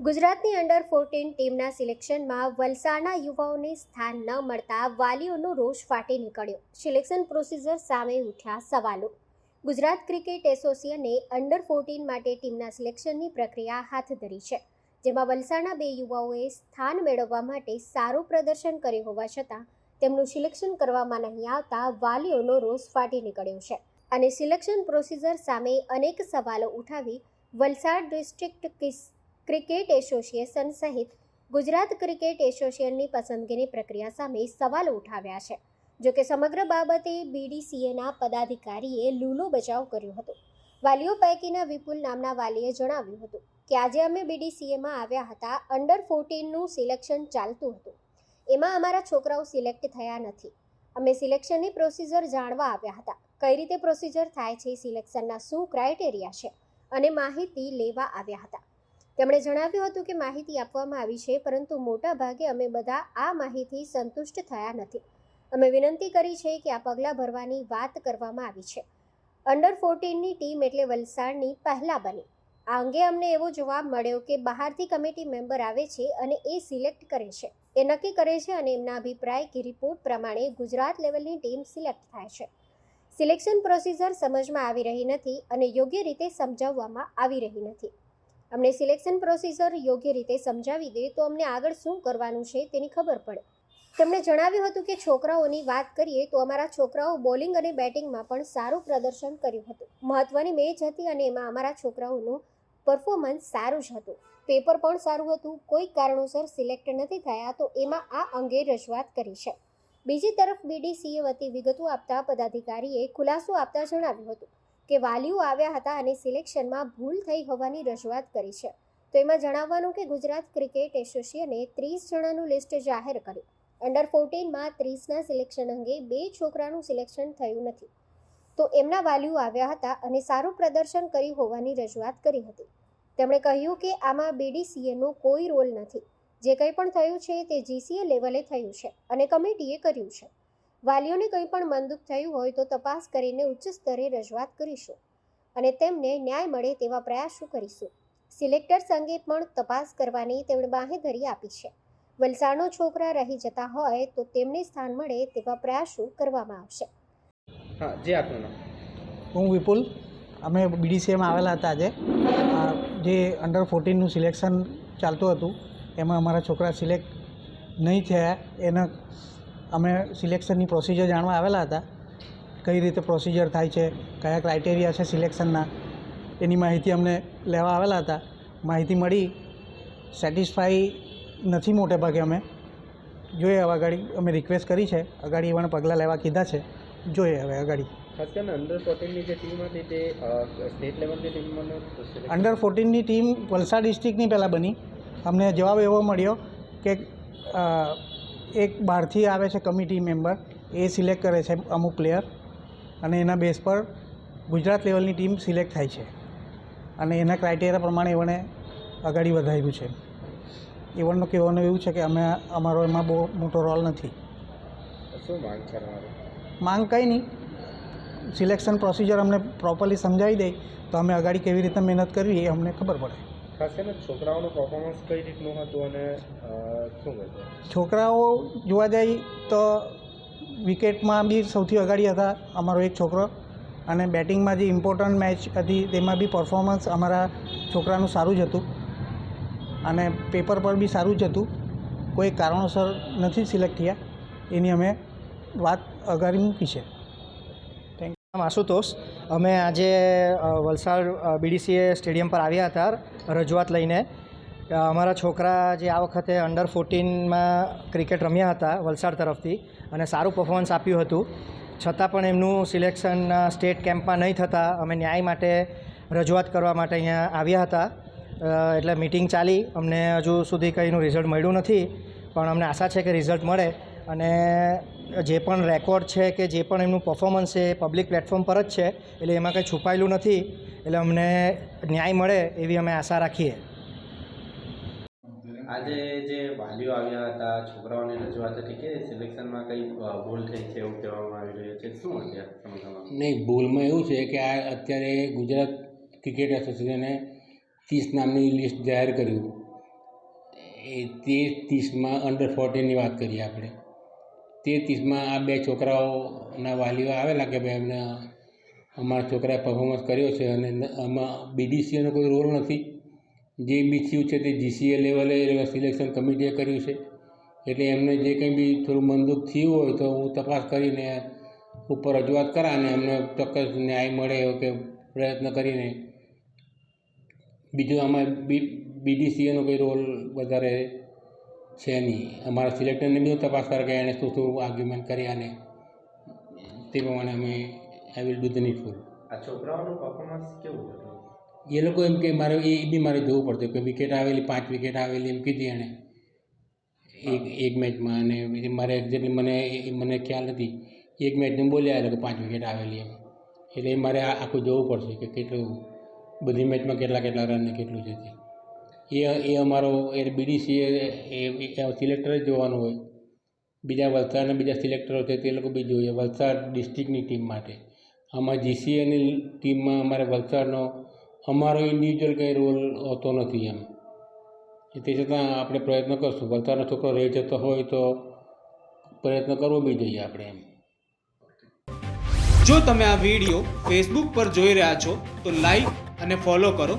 ગુજરાતની under fourteen ટીમના સિલેક્શનમાં વલસાડના યુવાઓને સ્થાન ન મળતા વાલીઓનો રોષ ફાટી નીકળ્યો. સિલેક્શન પ્રોસિજર સામે ઉઠ્યા સવાલો. ગુજરાત ક્રિકેટ એસોસિએશને અંડર ફોર્ટીન માટે ટીમના સિલેક્શનની પ્રક્રિયા હાથ ધરી છે, જેમાં વલસાડના બે યુવાઓએ સ્થાન મેળવવા માટે સારું પ્રદર્શન કર્યું હોવા છતાં તેમનું સિલેક્શન કરવામાં નહીં આવતા વાલીઓનો રોષ ફાટી નીકળ્યો છે. અને સિલેક્શન પ્રોસિજર સામે અનેક સવાલો ઉઠાવી વલસાડ ડિસ્ટ્રિક્ટ કિસ ક્રિકેટ એસોસિએશન સહિત ગુજરાત ક્રિકેટ એસોસિએશનની પસંદગીની પ્રક્રિયા સામે સવાલો ઉઠાવ્યા છે. જોકે સમગ્ર બાબતે બીડીસીએના પદાધિકારીએ લૂલો બચાવ કર્યો હતો. વાલીઓ પૈકીના વિપુલ નામના વાલીએ જણાવ્યું હતું કે આજે અમે બીડીસીએમાં આવ્યા હતા અંડર ફોર્ટીનનું સિલેક્શન ચાલતું હતું. એમાં અમારા છોકરાઓ સિલેક્ટ થયા નથી. અમે સિલેક્શનની પ્રોસિજર જાણવા આવ્યા હતા. કઈ રીતે પ્રોસિજર થાય છે સિલેક્શનના શું ક્રાઇટેરિયા છે, અને માહિતી લેવા આવ્યા હતા. તેમણે જણાવ્યું હતું કે માહિતી આપવામાં આવી છે, પરંતુ મોટા ભાગે અમે બધા આ માહિતી સંતુષ્ટ થયા નથી. અમે વિનંતી કરી છે કે આ પગલાં ભરવાની વાત કરવામાં આવી છે. અંડર ફોર્ટીનની ટીમ એટલે વલસાડની પહેલાં બની. આ અંગે અમને એવો જવાબ મળ્યો કે બહારથી કમિટી મેમ્બર આવે છે અને એ સિલેક્ટ કરે છે. એ નક્કી કરે છે અને એમના અભિપ્રાય કે રિપોર્ટ પ્રમાણે ગુજરાત લેવલની ટીમ સિલેક્ટ થાય છે. સિલેક્શન પ્રોસિજર સમજમાં આવી રહી નથી અને યોગ્ય રીતે સમજાવવામાં આવી રહી નથી. અમને સિલેક્શન પ્રોસીઝર યોગ્ય રીતે સમજાવી દે તો અમને આગળ શું કરવાનું છે તેની ખબર પડે. તેમણે જણાવ્યું હતું કે છોકરાઓની વાત કરીએ તો અમારા છોકરાઓ બોલિંગ અને બેટિંગમાં પણ સારું પ્રદર્શન કર્યું હતું. મહત્ત્વની મેચ હતી અને એમાં અમારા છોકરાઓનું પરફોર્મન્સ સારું જ હતું. પેપર પણ સારું હતું. કોઈ કારણોસર સિલેક્ટ નથી થયા તો એમાં આ અંગે રજૂઆત કરી છે. બીજી તરફ બીડીસીએ વતી વિગતો આપતા પદાધિકારીએ ખુલાસો આપતા જણાવ્યું હતું. કે વાલીઓ આવ્યા હતા અને સિલેક્શનમાં ભૂલ થઈ હોવાની રજૂઆત કરી છે. તો એમાં જણાવવાનું કે ગુજરાત ક્રિકેટ એસોસિએશને ત્રીસ જણાનું લિસ્ટ જાહેર કર્યું. અંડર ફોર્ટીનમાં ત્રીસના સિલેક્શન અંગે બે છોકરાનું સિલેક્શન થયું નથી. તો એમના વાલીઓ આવ્યા હતા અને સારું પ્રદર્શન કર્યું હોવાની રજૂઆત કરી હતી. તેમણે કહ્યું કે આમાં બીડીસીએનો કોઈ રોલ નથી. જે કંઈ પણ થયું છે તે જીસીએ લેવલે થયું છે અને કમિટીએ કર્યું છે. વાલીઓને કંઈ પણ મનદુખ થયું હોય તો તપાસ કરીને ઉચ્ચ સ્તરે રજૂઆત કરીશું અને તેમને ન્યાય મળે તેવા પ્રયાસો કરીશું. સિલેક્ટર સંઘે પણ તપાસ કરવાની તેમણે બાહેધરી આપી છે. વલસાડનો છોકરા રહી જતા હોય તો તેમને સ્થાન મળે તેવા પ્રયાસો કરવામાં આવશે. હા જે આપનું નામ? હું વિપુલ. અમે બીડીસીએમાં આવેલા હતા આજે. જે અંડર ફોર્ટીનનું સિલેક્શન ચાલતું હતું એમાં અમારા છોકરા સિલેક્ટ નહીં થયા. એના અમે સિલેક્શનની પ્રોસિજર જાણવા આવેલા હતા. કઈ રીતે પ્રોસિજર થાય છે કયા ક્રાઇટેરિયા છે સિલેક્શનના એની માહિતી અમને લેવા આવેલા હતા. માહિતી મળી સેટિસ્ફાઈ નથી મોટે ભાગે અમે. જોઈએ હવે અગાડી અમે રિક્વેસ્ટ કરી છે. અગાડી એવાને પગલાં લેવા કીધા છે. જોઈએ હવે અગાડી ખાસ કરીને અંડર ફોર્ટીનની જે ટીમ હતી તે સ્ટેટ લેવલની ટીમમાં અંડર ફોર્ટીનની ટીમ વલસાડ ડિસ્ટ્રિક્ટની પહેલાં બની. અમને જવાબ એવો મળ્યો કે એક બહારથી આવે છે કમિટી મેમ્બર એ સિલેક્ટ કરે છે અમુક પ્લેયર. અને એના બેઝ પર ગુજરાત લેવલની ટીમ સિલેક્ટ થાય છે. અને એના ક્રાઇટેરિયા પ્રમાણે એવણે આગળ વધાર્યું છે. એવનનું કહેવાનું એવું છે કે અમે અમારો એમાં બહુ મોટો રોલ નથી. શું માંગ માંગ કંઈ નહીં. સિલેક્શન પ્રોસિજર અમને પ્રોપરલી સમજાવી દે તો અમે આગળ કેવી રીતે મહેનત કરવી એ અમને ખબર પડે. ખાસ કરીને છોકરાઓનું પરફોર્મન્સ કઈ રીતનું હતું અને શું કહેશો છોકરાઓ જોવા જઈએ તો વિકેટમાં બી સૌથી અગાડી હતા અમારો એક છોકરો અને બેટિંગમાં જે ઇમ્પોર્ટન્ટ મેચ હતી તેમાં બી પરફોર્મન્સ અમારા છોકરાનું સારું જ હતું અને પેપર પર બી સારું જ હતું. કોઈ કારણોસર નથી સિલેક્ટ થયા. એની અમે વાત અગાડી મૂકી છે. આશુતોષ. અમે આજે વલસાડ બીડીસીએ સ્ટેડિયમ પર આવ્યા હતા રજૂઆત લઈને. અમારા છોકરા જે આ વખતે અંડર ફોર્ટીનમાં ક્રિકેટ રમ્યા હતા વલસાડ તરફથી અને સારું પરફોર્મન્સ આપ્યું હતું. છતાં પણ એમનું સિલેક્શન સ્ટેટ કેમ્પમાં નહીં થતાં અમે ન્યાય માટે રજૂઆત કરવા માટે અહીંયા આવ્યા હતા. એટલે મિટિંગ ચાલી. અમને હજુ સુધી કંઈનું રિઝલ્ટ મળ્યું નથી. પણ અમને આશા છે કે રિઝલ્ટ મળે અને જે પણ રેકોર્ડ છે કે જે પણ એમનું પર્ફોમન્સ છે એ પબ્લિક પ્લેટફોર્મ પર જ છે એટલે એમાં કંઈ છુપાયેલું નથી એટલે અમને ન્યાય મળે એવી અમે આશા રાખીએ. આજે જે વાલીઓ આવ્યા હતા છોકરાઓની રજૂઆત હતી કે સિલેક્શનમાં કંઈ ભૂલ થઈ છે એવું કહેવામાં આવી રહ્યું છે? શું અત્યારે નહીં ભૂલમાં એવું છે કે આ અત્યારે ગુજરાત ક્રિકેટ એસોસિએશને ત્રીસ નામની લિસ્ટ જાહેર કર્યું. એ તે ત્રીસમાં અંડર ફોર્ટીનની વાત કરીએ આપણે. તેર ત્રીસમાં આ બે છોકરાઓના વાલીઓ આવેલા કે ભાઈ એમને અમારા છોકરાએ પરફોર્મન્સ કર્યો છે અને આમાં બીડીસીએનો કોઈ રોલ નથી. જે બી થયું છે તે જીસીએ લેવલે સિલેક્શન કમિટીએ કર્યું છે. એટલે એમને જે કંઈ બી થોડું મનદુખ થયું હોય તો હું તપાસ કરીને ઉપર રજૂઆત કરા અને એમને ચોક્કસ ન્યાય મળે એવો કે પ્રયત્ન કરીને બીજું આમાં બી બીડીસીએનો કોઈ રોલ વધારે છે નહીં. અમારા સિલેક્ટરને બી તપાસ કરે કે એણે શું શું આર્ગ્યુમેન્ટ કર્યા ને તે પ્રમાણે અમે I will do the needful આ છોકરાઓનું પરફોર્મન્સ કેવું હતું? એ લોકો એમ કે મારે એ બી મારે જોવું પડતું કે વિકેટ આવેલી પાંચ વિકેટ આવેલી એમ કીધી એણે. એક એક મેચમાં અને મારે એક્ઝેક્ટલી મને મને ખ્યાલ નથી. એક મેચનું બોલ્યા એટલે કે પાંચ વિકેટ આવેલી એમ. એટલે એ મારે આ- આખું જોવું પડશે કે કેટલું બધી મેચમાં કેટલા કેટલા રન ને કેટલું છે તે. એ એ અમારો એ બીડીસી એ સિલેક્ટર જ જોવાનું હોય. બીજા વલસાડના બીજા સિલેક્ટરો છે તે લોકો બી જોઈએ, વલસાડ ડિસ્ટ્રિક્ટની ટીમ માટે. આમાં જીસીએની ટીમમાં અમારે વલસાડનો, અમારો ઇન્ડિવિજ્યુઅલ કંઈ રોલ હોતો નથી એમ. તે છતાં આપણે પ્રયત્ન કરશું. વલસાડનો છોકરો રહી જતો હોય તો પ્રયત્ન કરવો બી જોઈએ આપણે એમ. જો તમે આ વીડિયો ફેસબુક પર જોઈ રહ્યા છો તો લાઈક અને ફોલો કરો.